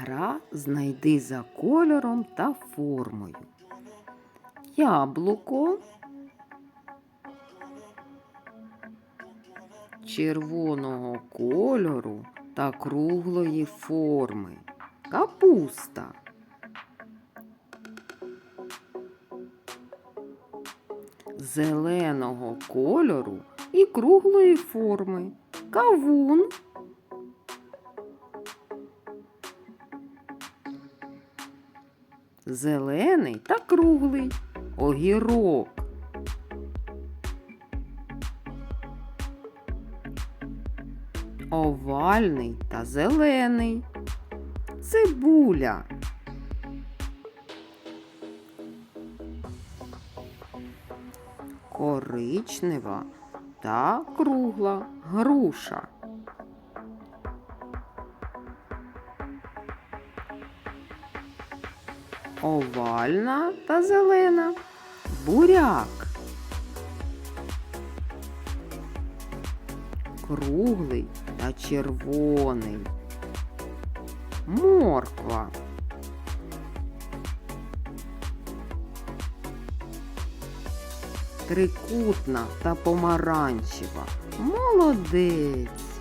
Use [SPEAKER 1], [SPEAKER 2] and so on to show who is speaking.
[SPEAKER 1] Гра знайди за кольором та формою. Яблуко. Червоного кольору та круглої форми. Капуста. Зеленого кольору і круглої форми. Кавун. Зелений та круглий. Огірок. Овальний та зелений. Цибуля. Коричнева та кругла груша. Овальна та зелена. Буряк. Круглий та червоний. Морква. Трикутна та помаранчева. Молодець.